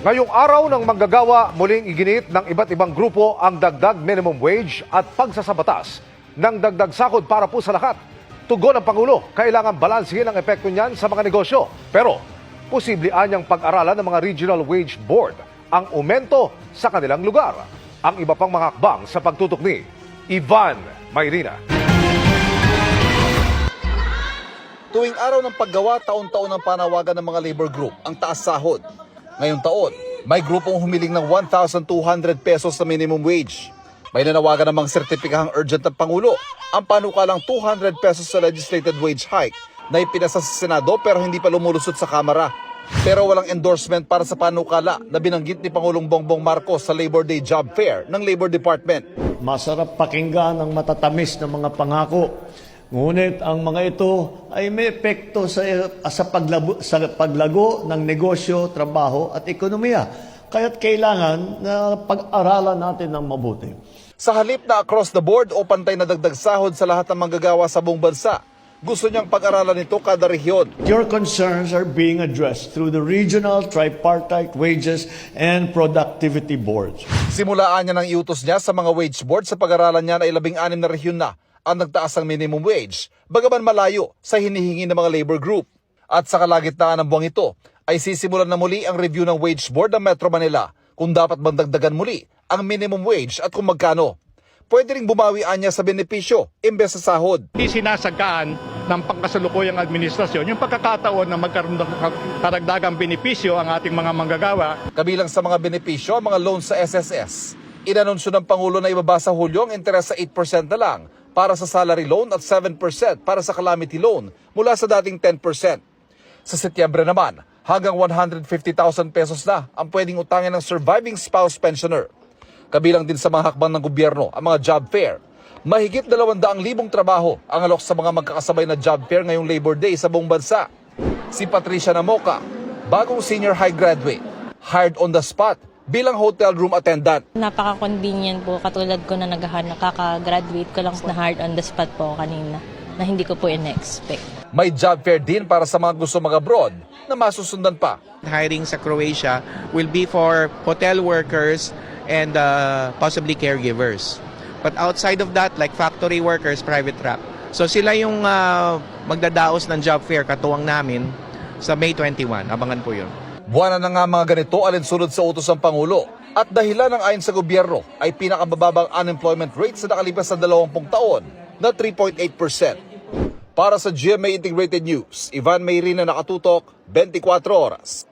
Ngayong araw ng manggagawa, muling iginit ng iba't ibang grupo ang dagdag minimum wage at pagsasabatas ng dagdag sakod para po sa lahat. Tugon ng Pangulo, kailangan balansihin ang epekto niyan sa mga negosyo. Pero, posible anyang pag-aralan ng mga Regional Wage Board ang umento sa kanilang lugar. Ang iba pang mga hakbang sa pagtutok ni Ivan Mayrina. Tuwing araw ng paggawa, taon-taon ang panawagan ng mga labor group, ang taas sahod. Ngayong taon, may grupong humiling ng 1,200 pesos na minimum wage. May nanawagan namang sertipikahang urgent ng Pangulo, ang panukalang 200 pesos sa legislated wage hike na ipinasa sa Senado pero hindi pa lumulusot sa Kamara. Pero walang endorsement para sa panukala na binanggit ni Pangulong Bongbong Marcos sa Labor Day Job Fair ng Labor Department. Masarap pakinggan ang matatamis ng mga pangako. Ngunit ang mga ito ay may epekto sa, sa, paglabo, sa paglago ng negosyo, trabaho at ekonomiya. Kaya't kailangan na pag-aralan natin ng mabuti. Sa halip na across the board o pantay na dagdag sahod sa lahat ng manggagawa sa buong bansa, gusto niyang pag-aralan nito kada rehiyon. Your concerns are being addressed through the regional tripartite wages and productivity boards. Simulaan niya ng iutos niya sa mga wage board sa pag-aralan niya na ilabing anim na rehiyon na ang nagtaas ng minimum wage, bagaman malayo sa hinihingi ng mga labor group. At sa kalagitnaan ng buwang ito, ay sisimulan na muli ang review ng wage board ng Metro Manila kung dapat bang dagdagan muli ang minimum wage at kung magkano. Pwede ring bumawian niya sa benepisyo imbes sa sahod. Hindi sinasagaan ng pangkasalukuyang administrasyon yung pagkakataon na magkaroon ng karagdagang benepisyo ang ating mga manggagawa Kabilang sa mga benepisyo ang mga loans sa SSS. Inanunsyo ng Pangulo na ibaba sa Hulyo ang interes sa 8% na lang para sa salary loan at 7% para sa calamity loan mula sa dating 10%. Sa Setyembre naman, hanggang 150,000 pesos na ang pwedeng utangin ng surviving spouse pensioner. Kabilang din sa mga hakbang ng gobyerno ang mga job fair. Mahigit 200,000 trabaho ang alok sa mga magkakasabay na job fair ngayong Labor Day sa buong bansa. Si Patricia Namoka, bagong senior high graduate, hired on the spot bilang hotel room attendant. Napaka-convenient po. Katulad ko na naghahanap, kaka-graduate ko lang na hard on the spot po kanina na hindi ko po in-expect. May job fair din para sa mga gusto mag-abroad na masusundan pa. hiring sa Croatia will be for hotel workers and uh, possibly caregivers. But outside of that, like factory workers, private rap. So sila yung uh, magdadaos ng job fair katuwang namin sa May 21. Abangan po yun. Buwan na nga mga ganito alinsunod sa utos ng Pangulo. At dahilan ng ayon sa gobyerno ay pinakamababang unemployment rate sa nakalipas na 20 taon na 3.8%. Para sa GMA Integrated News, Ivan Mayrina nakatutok, 24 oras.